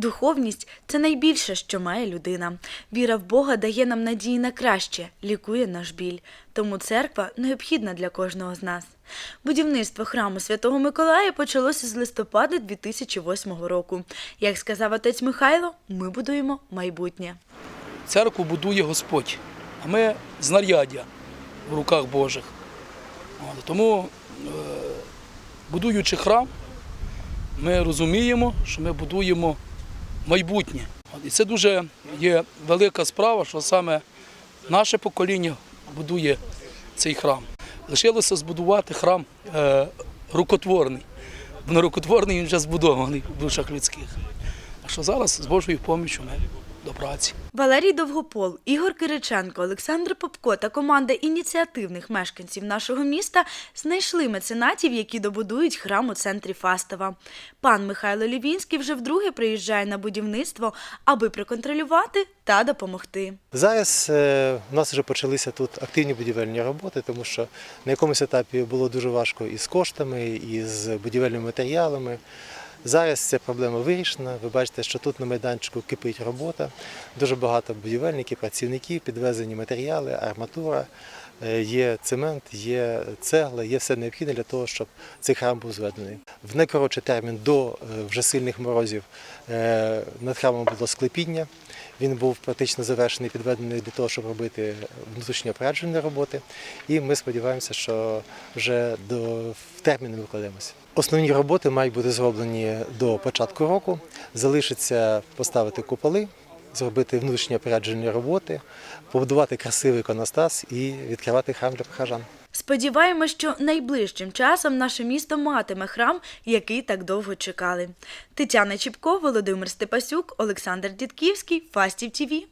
Духовність це найбільше, що має людина. Віра в Бога дає нам надії на краще, лікує наш біль. Тому церква необхідна для кожного з нас. Будівництво храму Святого Миколая почалося з листопада 2008 року. Як сказав отець Михайло, ми будуємо майбутнє. Церкву будує Господь, а ми знаряддя в руках Божих. Тому, е, будуючи храм, ми розуміємо, що ми будуємо майбутнє. І це дуже є велика справа, що саме наше покоління будує цей храм. Лишилося збудувати храм е, рукотворний. Бо не рукотворний він вже збудований в душах людських. А що зараз з Божою допомогою ми до праці. Валерій Довгопол, Ігор Кириченко, Олександр Попко та команда ініціативних мешканців нашого міста знайшли меценатів, які добудують храм у центрі Фастова. Пан Михайло Лівінський вже вдруге приїжджає на будівництво, аби проконтролювати та допомогти. Зараз е, у нас вже почалися тут активні будівельні роботи, тому що на якомусь етапі було дуже важко і з коштами, і з будівельними матеріалами. Зараз ця проблема вирішена. Ви бачите, що тут на майданчику кипить робота. Дуже багато будівельників, працівників, підвезені матеріали, арматура, е, є цемент, є цегла, є все необхідне для того, щоб цей храм був зведений. В найкоротший термін до е, вже сильних морозів е, над храмом було склепіння. Він був практично завершений, підведений для того, щоб робити внутрішньо опереджені роботи. І ми сподіваємося, що вже до в термін ми викладемося. Основні роботи мають бути зроблені до початку року. Залишиться поставити куполи, зробити внутрішньо опереджені роботи, побудувати красивий іконостас і відкривати храм для прихожан. Сподіваємось, що найближчим часом наше місто матиме храм, який так довго чекали. Тетяна Чіпко, Володимир Степасюк, Олександр Дідківський, Фастів ТІВІ.